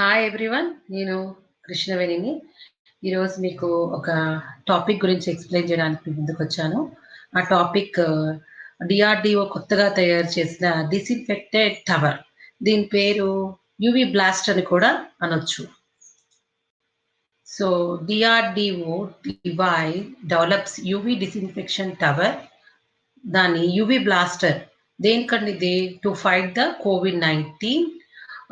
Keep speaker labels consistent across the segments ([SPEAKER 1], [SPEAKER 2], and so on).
[SPEAKER 1] Hi everyone. నేను కృష్ణవేణిని. ఈరోజు మీకు ఒక టాపిక్ గురించి ఎక్స్‌ప్లెయిన్ చేయడానికి ముందుకు వచ్చాను ఆ టాపిక్ డిఆర్డిఓ కొత్తగా తయారు చేసిన డిసిన్ఫెక్టెడ్ టవర్. దీని పేరు యువి బ్లాస్ట్ అని కూడా అనొచ్చు. So, DRDO D Y develops UV disinfection tower. దాని యువి బ్లాస్టర్ దేనికండి ఇది? To fight the covid nineteen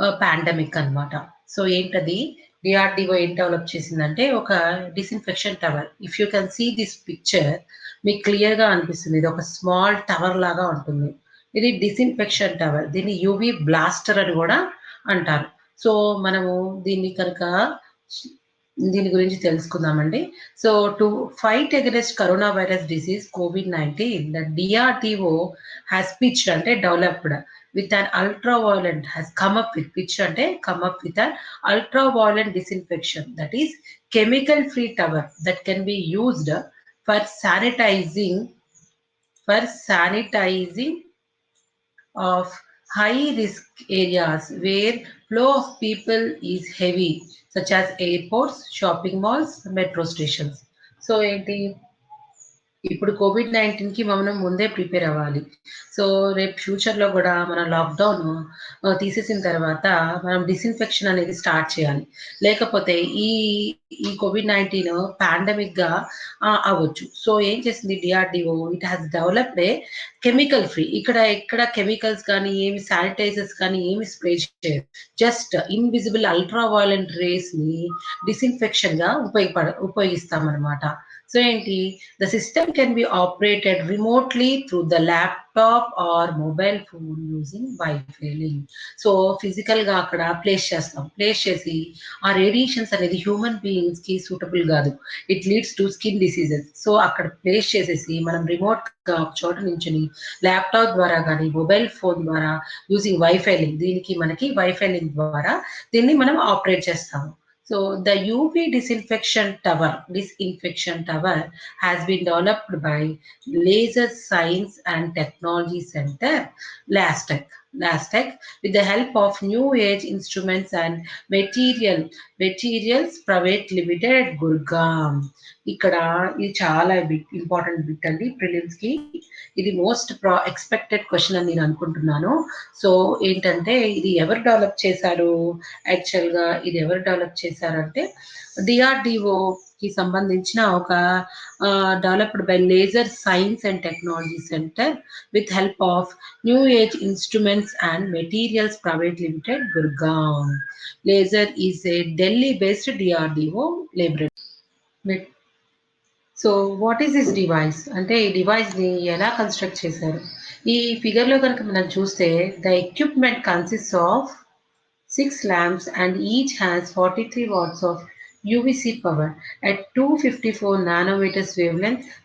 [SPEAKER 1] pandemic అన్నమాట. సో, ఏంటది? డిఆర్డిఓ ఏం డెవలప్ చేసిందంటే ఒక disinfection tower. If you can see this picture మీకు క్లియర్‌గా అనిపిస్తుంది. ఇది ఒక స్మాల్ టవర్ లాగా ఉంటుంది. ఇది డిసిన్ఫెక్షన్ టవర్. దీన్ని యువి బ్లాస్టర్ అని కూడా అంటారు. సో, మనము దీన్ని కనుక దీని గురించి తెలుసుకుందామండి. So, to fight against corona virus disease COVID-19 the DRDO has pitch అంటే developed With an ultra violet has come up with pitch అంటే come up with an ultra violet disinfection that is chemical free tower that can be used for sanitising for sanitising of high risk areas where flow of people is heavy such as airports, shopping malls, metro stations. So, ఏంటి? ఇప్పుడు కోవిడ్-19కి మనం ముందే prepare అవ్వాలి. So, రేపు ఫ్యూచర్‌లో కూడా మన lockdown తీసేసిన తర్వాత మనం డిసిన్ఫెక్షన్ అనేది స్టార్ట్ చేయాలి. లేకపోతే ఈ ఈ కోవిడ్-19 పాండమిక్‌గా అవ్వచ్చు. సో, ఏం చేసింది DRDO it has developed a chemical free. ఇక్కడ ఎక్కడ కెమికల్స్ కానీ, ఏమి శానిటైజర్స్ కానీ ఏమి స్ప్రే చేయరు. జస్ట్ ఇన్విజిబుల్ అల్ట్రా వయలెంట్ రేస్‌ని డిసిన్ఫెక్షన్‌గా ఉపయోగపడ ఉపయోగిస్తామన్నమాట. సో, ఏంటి? The system can be operated remotely through the laptop or mobile phone using wifi link. So, ఫిజికల్‌గా అక్కడ ప్లేస్ చేస్తాం. ప్లేస్ చేసి ఆ రేడియేషన్స్ అనేది హ్యూమన్ బీయింగ్స్‌కి సూటబుల్ కాదు it leads to skin diseases. So, అక్కడ ప్లేస్ చేసేసి మనం రిమోట్‌గా ఒక చోట నించొని ల్యాప్‌టాప్ ద్వారా కానీ మొబైల్ ఫోన్ ద్వారా యూజింగ్ వైఫై లింక్ దీనికి మనకి వైఫై లింక్ ద్వారా దీన్ని మనం ఆపరేట్ చేస్తాము. So the UV disinfection tower, disinfection tower has been developed by Laser Science and Technology Center, LASTEC. LASTEC with the help of new age instruments and material materials private limited Gurgaon. ఇక్కడ ఇది చాలా important bit అండి ప్రిలిమ్స్‌కి. ఇది most ప్రా expected question అని నేను అనుకుంటున్నాను. So, ఏంటంటే ఇది ఎవరు డెవలప్ చేశారు? యాక్చువల్‌గా ఇది ఎవరు డెవలప్ చేశారంటే కి సంబంధించిన ఒక developed by laser science and technology centre with help of new age instruments and materials private limited Gurgaon. Laser is a Delhi based DRDO library so, what is this device? అంటే ఈ డివైస్‌ని ఎలా construct చేశారు? ఈ ఫిగర్‌లో గనుక మనం చూస్తే the equipment consist of six lamps and each has 43 watts of UVC power at 254 nanometres wave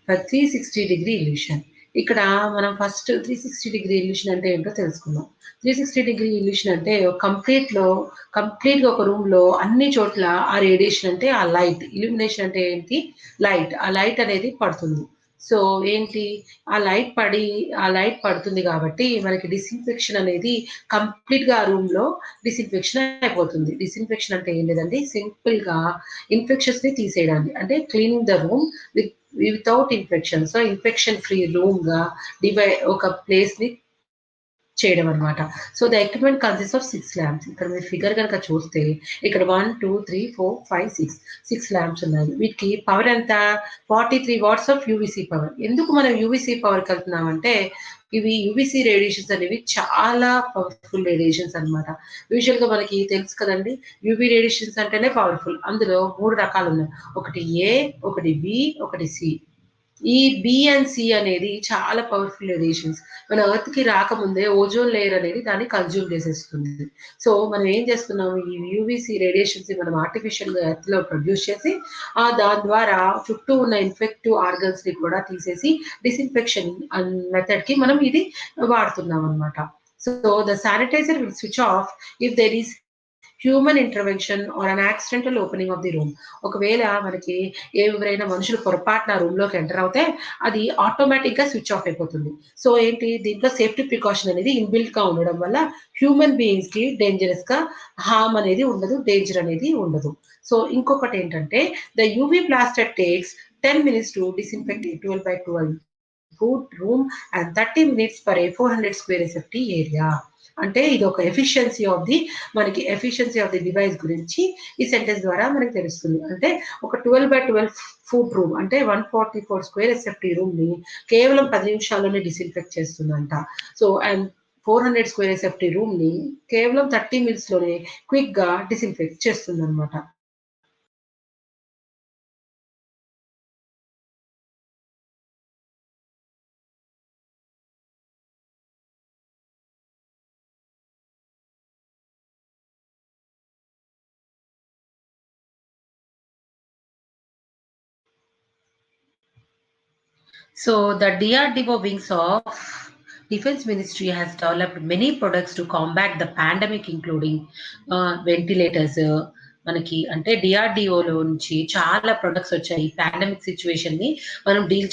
[SPEAKER 1] for 360 degree illusion. ఇక్కడ మనం ఫస్ట్ 360 డిగ్రీ ఇల్యూషన్ అంటే ఏంటో తెలుసుకుందాం. 360 డిగ్రీ ఇల్యూషన్ అంటే కంప్లీట్‌లో కంప్లీట్‌గా ఒక రూమ్‌లో అన్ని చోట్ల ఆ రేడియేషన్ అంటే ఆ లైట్ ఇల్యూమినేషన్ అంటే ఏంటి? లైట్. ఆ లైట్ అనేది పడుతుంది. సో, ఏంటి? ఆ లైట్ పడి ఆ లైట్ పడుతుంది కాబట్టి మనకి డిసిన్ఫెక్షన్ అనేది కంప్లీట్‌గా ఆ రూమ్‌లో డిసిన్ఫెక్షన్ అయిపోతుంది. డిసిన్ఫెక్షన్ అంటే ఏం లేదండి సింపుల్‌గా ఇన్ఫెక్షన్స్‌ని తీసేయడానికి అంటే cleaning the room with without infection. So, infection free రూమ్‌గా డివై ఒక ప్లేస్‌ని చేయడం అన్నమాట. So, the equipment consist of six lamps. ఇక్కడ మీరు ఫిగర్ కనుక చూస్తే ఇక్కడ 1, 2, 3, 4, 5, 6 6 ల్యాంప్స్ ఉన్నాయి. వీటికి పవర్ ఎంత? 43 వాట్స్ ఆఫ్ యూవీసీ పవర్. ఎందుకు మనం యూవీసీ పవర్ కలుపుతున్నామంటే ఇవి యూవీసీ రేడియేషన్స్ అనేవి చాలా పవర్‌ఫుల్ రేడియేషన్స్ అన్నమాట. యూజువల్‌గా మనకి తెలుసు కదండి యూవీ రేడియేషన్స్ అంటేనే పవర్‌ఫుల్. అందులో మూడు రకాలు ఉన్నాయి ఒకటి ఏ, ఒకటి బి, ఒకటి సి. ఈ బి అండ్ సి అనేది చాలా పవర్‌ఫుల్ రేడియేషన్స్. మన ఎర్త్‌కి రాకముందే ఓజోన్ లేయర్ అనేది దాన్ని కన్జ్యూమ్ చేసేస్తుంది. సో, మనం ఏం చేస్తున్నాము ఈ యూవీసీ రేడియేషన్స్ మనం ఆర్టిఫిషియల్‌గా ఎర్త్‌లో ప్రొడ్యూస్ చేసి ఆ దాని ద్వారా చుట్టూ ఉన్న ఇన్ఫెక్టివ్ ఆర్గన్స్‌ని కూడా తీసేసి డిసిన్ఫెక్షన్ మెథడ్కి మనం ఇది వాడుతున్నాం అన్నమాట. So, the sanitiser will switch off if there is human intervention or an accidental opening of the room ఒకవేళ మనకి ఎవరైనా మనుషులు పొరపాటున రూమ్లోకి ఎంటర్ అవుతే అది ఆటోమేటిక్గా స్విచ్ ఆఫ్ అయిపోతుంది. సో ఏంటి? దీంట్లో సేఫ్టీ ప్రికాషన్ అనేది ఇన్బిల్ట్గా ఉండడం వల్ల హ్యూమన్ బీయింగ్స్కి హామ్గా అనేది ఉండదు డేంజర్ అనేది ఉండదు. సో ఇంకొకటి ఏంటంటే the UV blaster takes ten minutes to disinfect twelve by twelve foot room and thirty minutes per a four hundred square SFT area అంటే ఇది ఒక ఎఫిషియన్సీ ఆఫ్ ది మనకి ఎఫిషియన్సీ ఆఫ్ ది డివైస్ గురించి ఈ sentence ద్వారా మనకి తెలుస్తుంది. అంటే ఒక twelve by twelve foot room అంటే one forty four square SFT రూమ్ని కేవలం పది నిమిషాల్లోనే డిసిన్ఫెక్ట్ చేస్తుందంట. So and four hundred square SFT రూమ్ని కేవలం థర్టీ మినిట్స్లోనే క్విక్గా డిస్ఇన్ఫెక్ట్ చేస్తుంది అనమాట So the DRDO wings of Defense Ministry has developed many products to combat the pandemic, including uh, ventilators. Uh, మనకి అంటే డిఆర్డిఓలో నుంచి చాలా ప్రొడక్ట్స్ వచ్చాయి. పాండమిక్ సిచ్యువేషన్ని మనం డీల్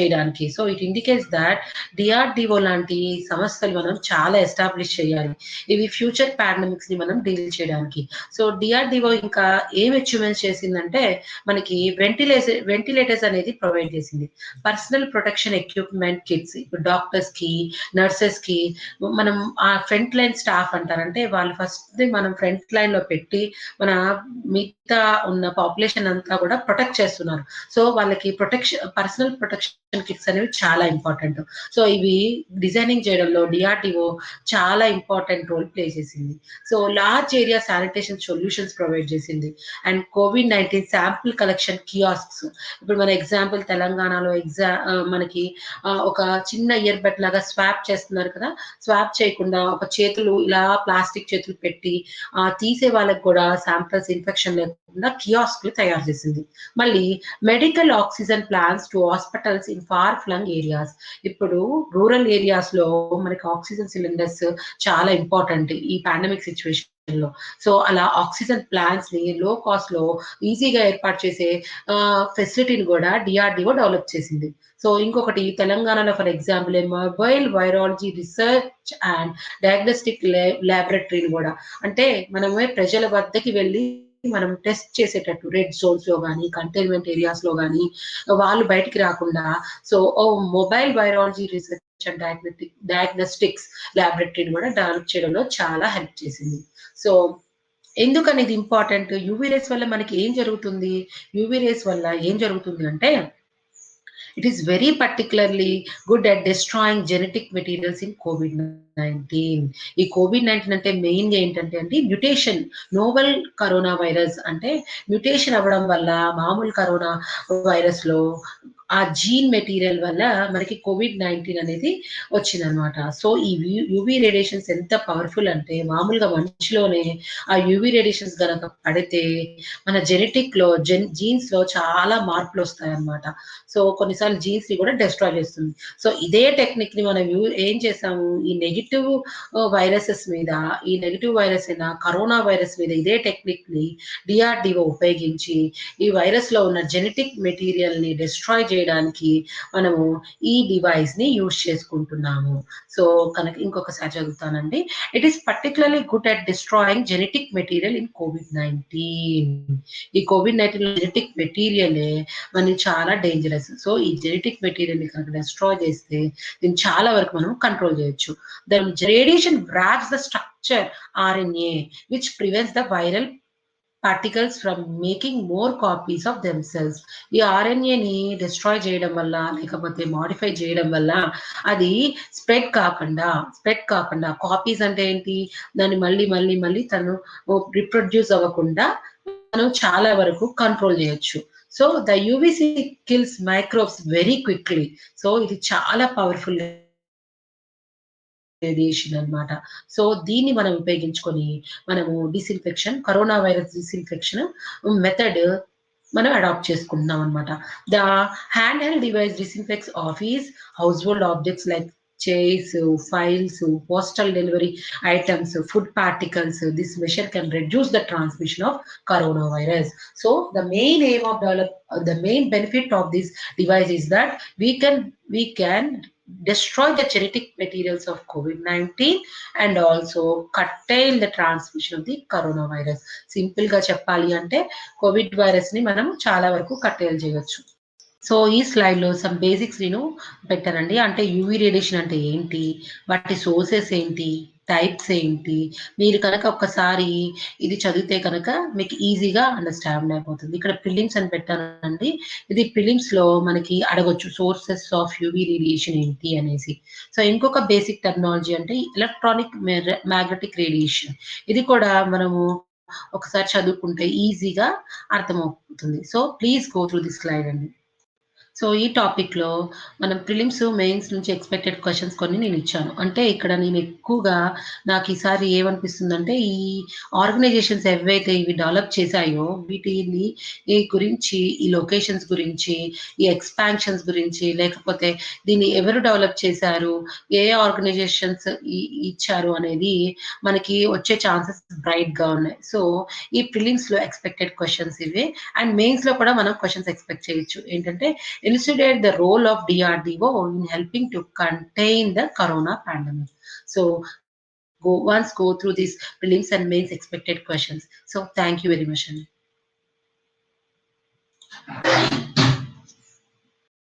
[SPEAKER 1] చేయడానికి. So it indicates that DRDO లాంటి సంస్థలు మనం చాలా ఎస్టాబ్లిష్ చేయాలి. ఇవి ఫ్యూచర్ పాండమిక్స్ని మనం డీల్ చేయడానికి. సో డిఆర్డిఓ ఇంకా ఏం అచీవ్మెంట్స్ చేసిందంటే మనకి వెంటిలేటర్ వెంటిలేటర్స్ అనేది ప్రొవైడ్ చేసింది. పర్సనల్ ప్రొటెక్షన్ ఎక్విప్మెంట్ కిట్స్ ఇప్పుడు డాక్టర్స్కి నర్సెస్కి మనం ఆ ఫ్రంట్ లైన్ స్టాఫ్ అంటారంటే వాళ్ళు ఫస్ట్ మనం ఫ్రంట్ లైన్లో పెట్టి మన మిగతా ఉన్న పాపులేషన్ అంతా కూడా ప్రొటెక్ట్ చేస్తున్నారు. సో వాళ్ళకి ప్రొటెక్షన్ పర్సనల్ ప్రొటెక్షన్ కిట్స్ అనేవి చాలా ఇంపార్టెంట్. సో ఇవి డిజైనింగ్ చేయడంలో డిఆర్డిఓ చాలా ఇంపార్టెంట్ రోల్ ప్లే చేసింది. So large area sanitation solutions provide చేసింది. And COVID nineteen sample collection kiosks. ఇప్పుడు మన ఎగ్జాంపుల్ తెలంగాణలో ఎగ్జా మనకి ఒక చిన్న ఇయర్ బెడ్ లాగా స్వాప్ చేస్తున్నారు కదా? స్వాప్ చేయకుండా ఒక చేతులు ఇలా ప్లాస్టిక్ చేతులు పెట్టి తీసే వాళ్ళకి కూడా శాంపిల్స్ ఇన్ఫెక్షన్ లేకుండా కియాస్క్లు తయారు చేసింది. మళ్ళీ medical oxygen plants to hospitals in far flung areas ఇప్పుడు రూరల్ ఏరియాస్లో మనకి ఆక్సిజన్ సిలిండర్స్ చాలా ఇంపార్టెంట్ ఈ పాండమిక్ సిచ్యువేషన్ లో. సో అలా ఆక్సిజన్ ప్లాన్స్ని లో కాస్ట్లో ఈజీగా ఏర్పాటు చేసే ఫెసిలిటీని కూడా డిఆర్డిఓ డెవలప్ చేసింది. సో ఇంకొకటి తెలంగాణలో for example mobile virology research and diagnostic ల్యాబొరేటరీని కూడా. అంటే మనమే ప్రజల వద్దకి వెళ్ళి మనం టెస్ట్ చేసేటట్టు రెడ్ జోన్స్లో కానీ కంటైన్మెంట్ ఏరియాస్లో కానీ వాళ్ళు బయటికి రాకుండా so mobile virology research and diagnostic diagnostics ల్యాబొరేటరీని కూడా డెవలప్ చేయడంలో చాలా హెల్ప్ చేసింది. సో ఎందుకని ఇది ఇంపార్టెంట్ యూవీ రేస్ వల్ల మనకి ఏం జరుగుతుంది? యూవీ రేస్ వల్ల ఏం జరుగుతుంది అంటే it is very particularly good at destroying genetic materials in COVID nineteen ఈ కోవిడ్ నైన్టీన్ అంటే మెయిన్గా ఏంటంటే అండి మ్యుటేషన్ నోవెల్ కరోనా వైరస్ అంటే మ్యుటేషన్ అవ్వడం వల్ల మామూలు కరోనా వైరస్లో ఆ జీన్ మెటీరియల్ వల్ల మనకి కోవిడ్ నైన్టీన్ అనేది వచ్చిందనమాట సో ఈ యువీ రేడియేషన్స్ ఎంత పవర్ఫుల్ అంటే మామూలుగా మనిషిలోనే ఆ యువీ రేడియేషన్స్ గనక పడితే మన జెనెటిక్లో జెన్ జీన్స్లో చాలా మార్పులు వస్తాయన్నమాట సో కొన్నిసార్లు జీన్స్ని కూడా డిస్ట్రాయ్ చేస్తుంది. సో ఇదే టెక్నిక్ని మనం ఏం చేసాము? ఈ నెగిటివ్ వైరసెస్ మీద ఈ నెగిటివ్ వైరస్ అయినా కరోనా వైరస్ మీద ఇదే టెక్నిక్ని డిఆర్డిఓ ఉపయోగించి ఈ వైరస్లో ఉన్న జెనెటిక్ మెటీరియల్ని డిస్ట్రాయ్ చేయడానికి మనము ఈ డివైస్ని యూజ్ చేసుకుంటున్నాము. సో కనుక ఇంకొకసారి చదువుతానండి. It is particularly good at destroying genetic material in COVID nineteen ఈ కోవిడ్ నైన్టీన్ జెనెటిక్ మెటీరియల్ మనకి చాలా డేంజరస్ సో ఈ జెనెటిక్ మెటీరియల్ని కనుక డిస్ట్రాయ్ చేస్తే దీన్ని చాలా వరకు మనం కంట్రోల్ చేయొచ్చు. Then radiation wraps the structure RNA which prevents the viral particles from making more copies of themselves ఈ ఆర్ఎన్ఏని డిస్ట్రాయ్ చేయడం వల్ల లేకపోతే మాడిఫై చేయడం వల్ల అది స్ప్రెడ్ కాకుండా స్ప్రెడ్ కాకుండా కాపీస్ అంటే ఏంటి? దాన్ని మళ్ళీ మళ్ళీ మళ్ళీ తను రిప్రొడ్యూస్ అవ్వకుండా మనం చాలా వరకు కంట్రోల్ చేయొచ్చు. So the UVC kills microbes very quickly so ఇది చాలా పవర్ఫుల్ రేడియేషన్ అనమాట సో దీన్ని మనం ఉపయోగించుకొని మనము disinfection corona virus disinfection method మనం అడాప్ట్ చేసుకుంటున్నాం అనమాట the hand held device disinfects office household objects like chairs, files, postal delivery items, food particles. This measure can reduce the transmission of coronavirus. So the main aim of develop, the main benefit of this device is that we can we can destroy the genetic materials of COVID-19 and also curtail the transmission of the coronavirus. సింపుల్గా చెప్పాలి అంటే Covid వైరస్ని మనం చాలా వరకు కట్టేల్ చేయొచ్చు so ఈ స్లైడ్లో సమ్ బేసిక్స్ నేను పెట్టానండి అంటే యూవీ రేడియేషన్ అంటే ఏంటి వాటి సోర్సెస్ ఏంటి టైప్స్ ఏంటి? మీరు కనుక ఒక్కసారి ఇది చదివితే కనుక మీకు ఈజీగా అండర్స్టాండ్ అయిపోతుంది. ఇక్కడ ప్రిలిమ్స్ అని పెట్టానండి. ఇది ప్రిలిమ్స్లో మనకి అడగొచ్చు సోర్సెస్ ఆఫ్ యూవీ రేడియేషన్ ఏంటి అనేసి. సో ఇంకొక బేసిక్ టెక్నాలజీ అంటే ఎలక్ట్రానిక్ మ్యాగ్నెటిక్ రేడియేషన్ ఇది కూడా మనము ఒకసారి చదువుకుంటే ఈజీగా అర్థమవుతుంది. So please go through this slide అండి. సో ఈ టాపిక్లో మనం ప్రిలిమ్స్ మెయిన్స్ నుంచి ఎక్స్పెక్టెడ్ క్వశ్చన్స్ కొన్ని నేను ఇచ్చాను. అంటే ఇక్కడ నేను ఎక్కువగా నాకు ఈసారి ఏమనిపిస్తుందంటే ఈ ఆర్గనైజేషన్స్ ఏవైతే ఇవి డెవలప్ చేశాయో వీటిని ఈ గురించి ఈ లొకేషన్స్ గురించి ఈ ఎక్స్పాన్షన్స్ గురించి లేకపోతే దీన్ని ఎవరు డెవలప్ చేశారు ఏ ఆర్గనైజేషన్స్ ఇచ్చారు అనేది మనకి వచ్చే ఛాన్సెస్ బ్రైట్గా ఉన్నాయి. సో ఈ ప్రిలిమ్స్లో ఎక్స్పెక్టెడ్ క్వశ్చన్స్ ఇవి. అండ్ మెయిన్స్లో కూడా మనం క్వశ్చన్స్ ఎక్స్పెక్ట్ చేయొచ్చు. ఏంటంటే elucidate the role of DRDO in helping to contain the corona pandemic. So go once go through these prelims and mains expected questions. So thank you very much.